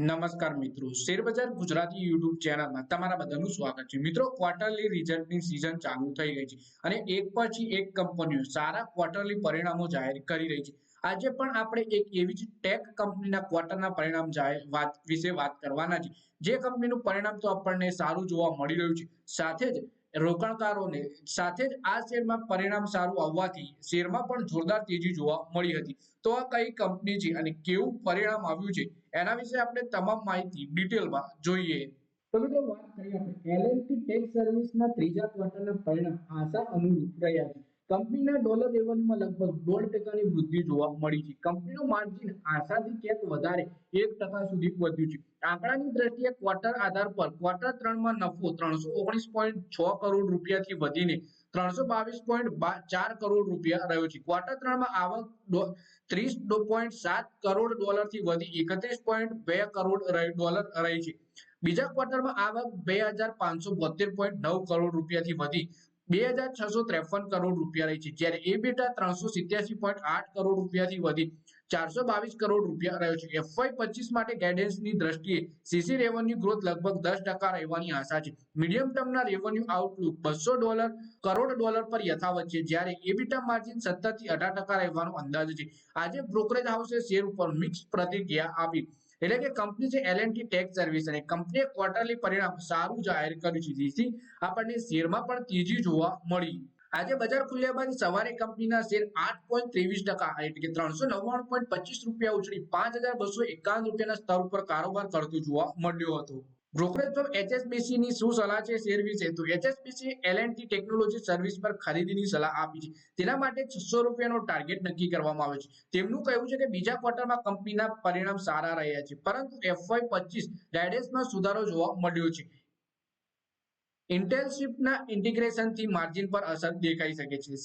નમસ્કાર મિત્રો. શેરબજાર ગુજરાતી યુટ્યુબ ચેનલમાં તમારા બધાનું સ્વાગત છે. મિત્રો ક્વાર્ટરલી રિઝલ્ટની સિઝન ચાલુ થઈ ગઈ છે અને એક પછી એક કંપનીઓ સારા ક્વાર્ટરલી પરિણામો જાહેર કરી રહી છે. આજે પણ આપણે એક એવી જ ટેક કંપનીના ક્વાર્ટરના પરિણામ વિશે વાત કરવાના છે. જે કંપનીનું પરિણામ તો આપણને સારું જોવા મળી રહ્યું છે. સાથે જ રોકાણકારોને સાથે જ આ શેરમાં પરિણામ સારું આવવાથી શેરમાં પણ જોરદાર તેજી જોવા મળી હતી. તો આ કઈ કંપની છે અને કેવું પરિણામ આવ્યું છે એના વિશે આપણે તમામ માહિતી ડિટેલમાં જોઈએ. તો મિત્રો વાત કરીએ આપણે એલએનટી ટેક સર્વિસના ત્રીજા ક્વાર્ટરના પરિણામ આશા અનુરૂપ રહ્યા છે. કંપનીના ડોલર રેવન્યુમાં લગભગ દોઢ ટકાની વૃદ્ધિ જોવા મળી છે. કંપનીનું માર્જિન આશાથી ક્યાંક વધારે, એક ટકા સુધી વધ્યું છે. આંકડાની દ્રષ્ટિએ ક્વાર્ટર આધાર પર ક્વાર્ટર ત્રણમાં નફો ત્રણસો ઓગણીસ પોઈન્ટ છ કરોડ રૂપિયાથી વધીને ત્રણસો બાવીસ પોઈન્ટ ચાર કરોડ રૂપિયા રહ્યો છે. ક્વાર્ટર ત્રણમાં આવક ત્રીસ પોઈન્ટ સાત કરોડ ડોલરથી વધી, એકત્રીસ પોઈન્ટ બે કરોડ ડોલર રહી છે. બીજા ક્વાર્ટરમાં આવક બે હજાર પાંચસો બોતેર પોઈન્ટ નવ કરોડ રૂપિયાથી વધી બે હજાર છસો ત્રેપન કરોડ રૂપિયા રહી છે. જ્યારે બેટા ત્રણસો સિત્યાસી પોઈન્ટ આઠ કરોડ રૂપિયાથી વધી ચારસો બાવીસ કરોડ રૂપિયા રહ્યો છે. એફવાય પચીસ માટે ગાઈડન્સની દ્રષ્ટિએ સીસી રેવન્યુ ગ્રોથ લગભગ દસ ટકા રહેવાની આશા છે. મીડિયમ ટર્મના રેવન્યુ આઉટલુક બસો ડોલર, કરોડ ડોલર પર યથાવત છે. જ્યારે એબીટા માર્જિન સત્તરથી અઢાર ટકા રહેવાનો અંદાજ છે. આજે બ્રોકરેજ હાઉસે શેર ઉપર મિક્સ પ્રતિક્રિયા આપી. એટલે કે કંપની છે એલએનટી ટેક સર્વિસ અને કંપનીએ ક્વાર્ટરલી પરિણામ સારું જાહેર કર્યું છે. જેથી આપણને શેરમાં પણ તેજી જોવા મળી. આજે બજાર ખુલ્યા બાદ સવારે કંપનીના શેર આઠ પોઈન્ટ ત્રેવીસ ટકા એટલે કે ત્રણસો નવ્વાણું પોઈન્ટ પચીસ રૂપિયા ઉછળી પાંચ હજાર બસો એકાવન રૂપિયાના સ્તર ઉપર કારોબાર કરતો જોવા મળ્યો હતો. બ્રોકરેજ ફર્મ એચએસબીસી ની શું સલાહ છે? શેર વિશે. તો એચએસબીસી એલએનટી ટેકનોલોજી સર્વિસ પર ખરીદીની સલાહ આપી છે. તેના માટે છસો રૂપિયાનો ટાર્ગેટ નક્કી કરવામાં આવ્યો છે. તેમનું કહેવું છે કે બીજા ક્વાર્ટરમાં કંપનીના પરિણામ સારા રહ્યા છે. પરંતુ એફવાય પચીસ ગાઈડન્સમાં સુધારો જોવા મળ્યો છે. ઇન્ટેલશિપના ઇન્ટિગ્રેશનથી માર્જિન પર અસર દેખાઈ શકે છે.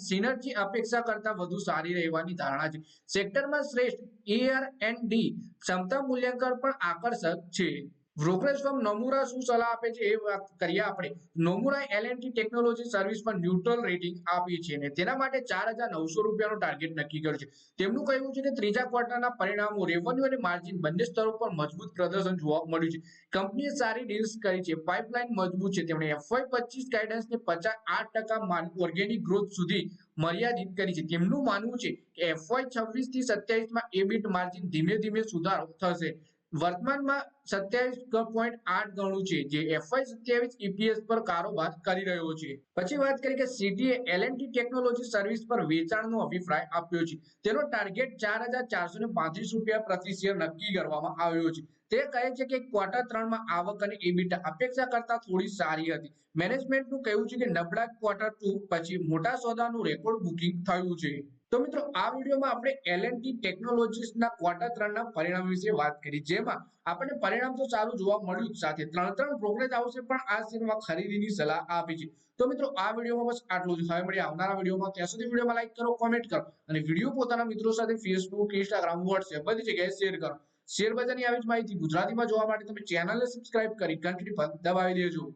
સિનર્જી અપેક્ષા કરતા વધુ સારી રહેવાની ધારણા છે. સેક્ટરમાં શ્રેષ્ઠ એઆર એન્ડ ડી ક્ષમતા મૂલ્યાંકન પણ આકર્ષક છે. બ્રોકરેજ ફર્મ નોમુરા શું સલાહ આપે છે એ વાત કરીએ આપણે. નોમુરા એલએનટી ટેકનોલોજી સર્વિસ પર ન્યુટ્રલ રેટિંગ આપી છે અને તેના માટે ચાર હજાર નવસો રૂપિયાનો ટાર્ગેટ નક્કી કર્યો છે. તેમનું કહેવું છે કે ત્રીજા ક્વાર્ટરના પરિણામો રેવન્યુ અને માર્જિન બંને સ્તરો પર મજબૂત પ્રદર્શન જોવા મળ્યું છે. કંપનીએ સારી ડીલ્સ કરી છે. પાઇપલાઇન મજબૂત છે. તેમણે એફવાય પચીસ ગાઈડન્સને પચાસ આઠ ટકા ઓર્ગેનિક ગ્રોથ સુધી મર્યાદિત કરી છે. તેમનું માનવું છે કે એફવાય છવ્વીસથી સત્યાવીસમાં એબિટ માર્જિન ધીમે ધીમે સુધારો થશે. વર્તમાનમાં સત્યાવીસ પોઈન્ટ આઠ ગણું છે, જે એફઆઈ સત્યાવીસ ઈપીએસ પર કારોબાર કરી રહ્યો છે. પછી વાત કરી કે સીટીએ એલએનટી ટેકનોલોજી સર્વિસ પર વેચાણનો અભિપ્રાય આપ્યો છે. તેનો ટાર્ગેટ ચાર હજાર ચારસો ને પાંત્રીસ રૂપિયા પ્રતિ શેર નક્કી કરવામાં આવ્યો છે. તે કહે છે કે ક્વાર્ટર ત્રણમાં આવક અને એબીટા અપેક્ષા કરતા થોડી સારી હતી. મેનેજમેન્ટનું કહેવું છે કે નબળા ક્વાર્ટર ટુ પછી મોટા સોદાનું રેકોર્ડ બુકિંગ થયું છે. તો મિત્રો, આ વિડીયોમાં આપણે એલએનટી ટેકનોલોજીસના ક્વાર્ટર ત્રણના પરિણામ વિશે વાત કરી. જેમાં આપણને પરિણામ તો સારું જોવા મળ્યું સાથે. ત્રણ ત્રણ બ્રોકરેજ આવશે પણ આ શેરમાં ખરીદીની સલાહ આપી છે. તો મિત્રો, આ વિડીયોમાં બસ આટલું જ. હવે મળીએ આવનારા વિડીયોમાં. ત્યાં સુધી વિડીયોમાં લાઈક કરો કોમેન્ટ કરો અને વીડિયો પોતાના મિત્રો સાથે ફેસબુક ઇન્સ્ટાગ્રામ વોટ્સએપ બધી જગ્યાએ શેર કરો. શેર બજારની આવી જ માહિતી ગુજરાતીમાં જોવા માટે તમે ચેનલને સબસ્ક્રાઇબ કરી, ઘંટડી પર દબાવી દેજો.